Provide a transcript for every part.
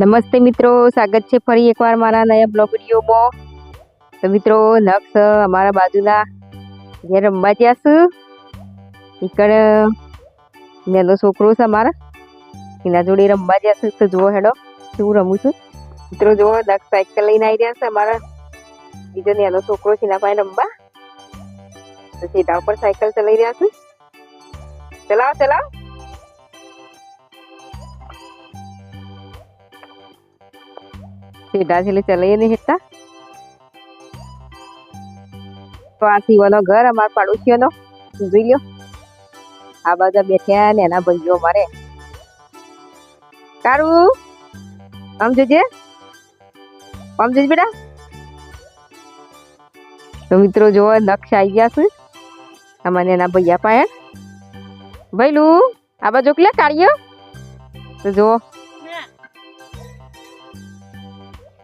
નમસ્તે મિત્રો, સ્વાગત છે ફરી એકવાર મારા નયા બ્લોગ વિડીયોમાં. તો મિત્રો નક્ષ અમારા બાજુના ઘેર રમવા જ્યાં છું. ઈકડ નાનો છોકરો છે અમારા. એના જોડે રમવા જ્યાં છે. તો જુઓ હેડો, શું રમું છું. મિત્રો, જુઓ નક્ષ સાયકલ લઈને આવી રહ્યા છે અમારા. બીજો નાનો છોકરો છે એના પાસે રમવા. તો સીધા ઉપર સાયકલ ચલાવી રહ્યા છું. ચલાવો ચલાવો. સીધા છેલ્લે ચલાવીએ નહીં શકતા તો આ શિવાનો ઘર, અમારા પાડોશીઓનો. જોઈ લ્યો. આ બધા બેઠ્યા ને એના ભાઈઓ મારે કારું આમ જોજે આમ જોજે બેટા? તો મિત્રો જો નક્ષ આવી ગયા છે. અમારે એના ભૈયા પાયા ભૈલું, આ બાજુ કલે કાઢીયો તો જુઓ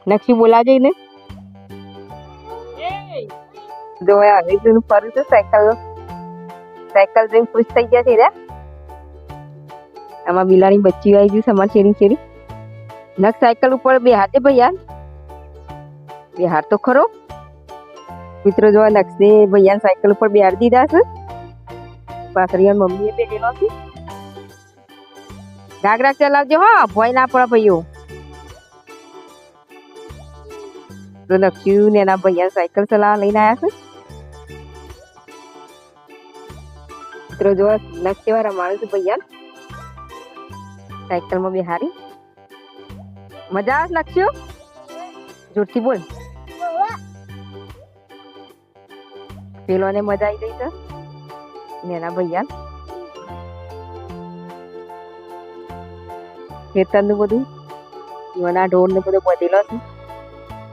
નક્ષી બોલાવજે ને જો ફરું છું સાયકલ સાયકલ જોઈને ખુશ થઈ ગયા છે રે. આમાં બિલાડી બચ્ચી આવી ગઈ છે અમારી શેરી શેરી. નખ સાયકલ ઉપર બે હાથે બે તો ખરો. મિત્રો જોવા નક્ષને ભૈયાને સાયકલ ઉપર બેહાડી દીધા છે. પાછળ મમ્મીએ બેઠેલો છે. ગાગરા ચલાવજો હા ભોય ના પડે ભાઈઓ. તો નક્ષુ ને એના ભૈયા સાયકલ ચલાવવા લઈને આવ્યા છે મિત્રો જો નક્ષ કેવા રમાડું છું ભૈયા સાયકલમાં બિહારી મજા આવે નક્ષુ જોરથી બોલ પેલોને મજા આવી ગઈ છે નેના ભૈયા ખેતરનું બધું જીવના ઢોર ને બધું બધેલો છે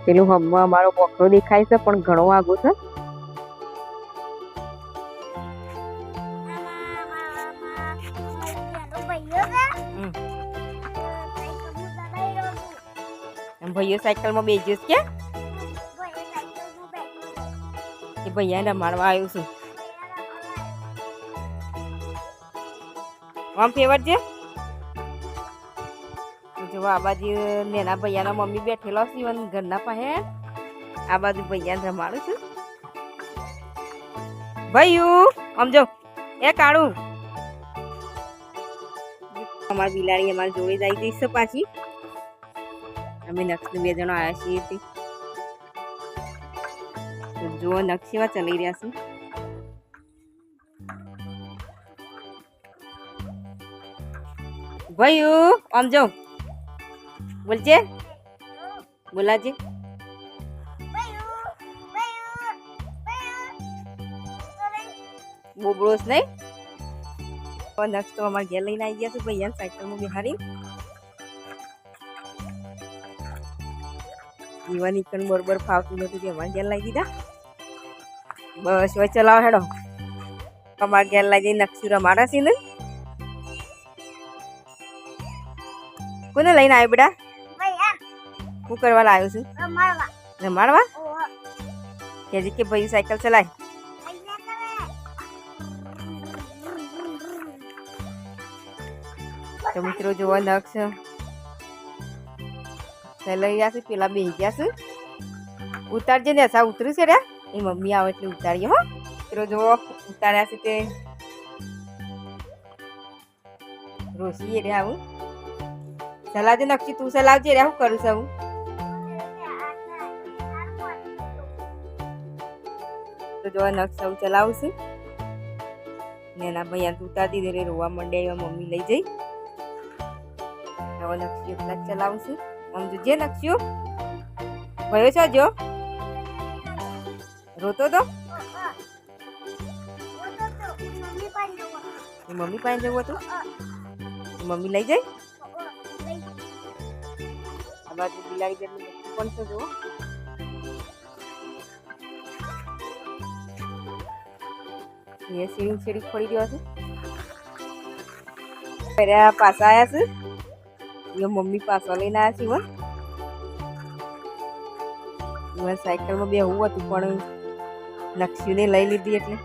પેલું હમણાં અમારો બોકરો દેખાય છે, પણ ઘણો આગો છે. ભાઈઓ સાયકલમાં બેસ્યો છે કે ભૈયા રમાડવા આવ્યું છું. આમ ફેવર છે? જો આ બાજુ નેના ભૈયાના મમ્મી બેઠેલો સીવન ઘરના પાસે. આ બાજુ ભૈયા રમાડું છું. ભાઈયું આમ જો, એ કાળું. અમારી બિલાડી અમારી જોડે જ આવી ગઈ છે પાછી. અમે નક્ષી બે જણા આવ્યા છીએ તે. જુઓ નક્ષીમાં ચલાવી રહ્યા છે. ભૈયું, આમ જો. બોલજે. બોલાજે. બોબડોસ નહીં? નક્ષ તો અમારા ઘેર લઈને આવી ગયા છે ભૈયા સાયકલમાં બિહારી જીવન ઈકણ બરોબર ફાવતું નથી કે અમારા ઘેર લાવી દીધા. બસ, હવે ચલાવો હેડો. અમારા ઘેર લાવી જઈને નક્ષી રમાડા છે ને. કોને લઈને આવ્યો બેટા? શું કરવા લાવ્યો છું? રમાડવા. કેજી કે ભાઈ સાયકલ ચલાય. તો મિત્રો જોવા નક્ષ લઈ ગયા છે પેલા બે ગયા છે. ઉતારજે ને સા ઉતર્યું છે રે. એ મમ્મી આવે એટલે ઉતારીએ હો. મિત્રો જોવો ઉતાર્યા છે તે. રોશી રે આવું. સલાવજે નક્ષી તું સલાવજે રે હું કરું છું તો જોવા નક્ષ સૌ ચલાવશે ને એના ભાઈ તૂટા દીધે રોવા માંડે એવા મમ્મી લઈ જઈ. નવા નક્ષી એટલા ચલાવશે આમ જોજે નક્સ્યું ભયો છે જો. રોતો તો? મમ્મી પાસે જવું હતું? મમ્મી લઈ જાય આ બાજુ બિલાડી બેન પણ છે જુઓ. એ સીડી સીડી ખોલી રહ્યો છે પહેલા પાછા આવ્યા છે એ મમ્મી પાછા લઈને આવ્યા છે ઈવન ઈવન સાયકલમાં બે હું હતું પણ નક્ષીને લઈ લીધી એટલે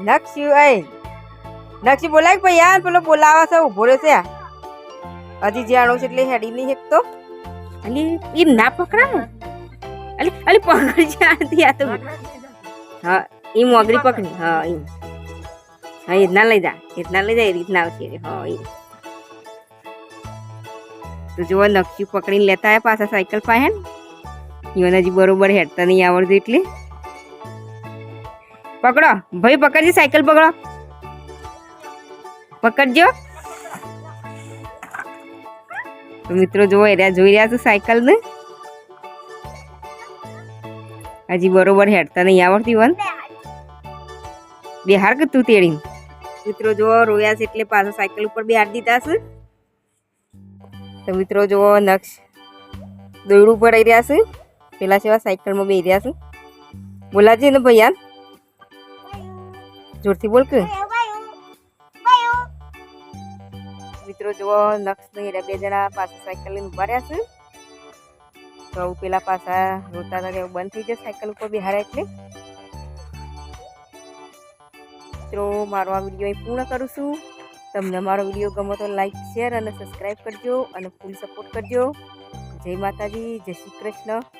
નક્ષી એ નક્ષી બોલાય ભાઈ યાર પેલો બોલાવા છે ઊભો રહેશે. હજી જાણો છે એટલે હેડી નહીં હેકતો અલી એ ના પકડાય અલી અલી, પકડી આતી આ તો. હા એ મોગરી પકડી. હા એ હા, એ લઈ જા. એ રીતના લઈ જા, એ રીતના આવશે. હા એ તો જો નકશી પકડીને લેતા આવ્યા પાછા સાયકલ પાસે ઈવન હજી બરોબર હેડતા નહીં આવડતું એટલે. પકડો. ભાઈ, પકડજે સાયકલ પકડો. પકડજો. તો મિત્રો જો એરિયા જોઈ રહ્યા છો સાયકલ ને હજી બરોબર હેડતા નહીં આવડતી વન. બિહાર કે તું તેડી મિત્રો જો રોયા છે એટલે પાછા સાયકલ ઉપર બિહાર દીધા છે. તો મિત્રો જો નક્ષ દોડું ઉપર આવી રહ્યા છે. પેલા સેવા સાયકલમાં બે રહ્યા છે. બોલાજે ને ભૈયા. જોરથી બોલ કે. મિત્રો જુઓ નક્ષ નહીં રહ્યા બે જણા પાછા સાયકલ ઊભા રહ્યા છે. તો આવું પેલા પાછા રોતા હતા એવું બંધ થઈ જાય સાયકલ ઉપર બિહાર્યા એટલે. મિત્રો, મારો આ વીડિયો અહીં પૂર્ણ કરું છું. તમને મારો વીડિયો ગમો તો લાઈક, શેર અને સબસ્ક્રાઈબ કરજો અને ફૂલ સપોર્ટ કરજો. જય માતાજી, જય શ્રી કૃષ્ણ.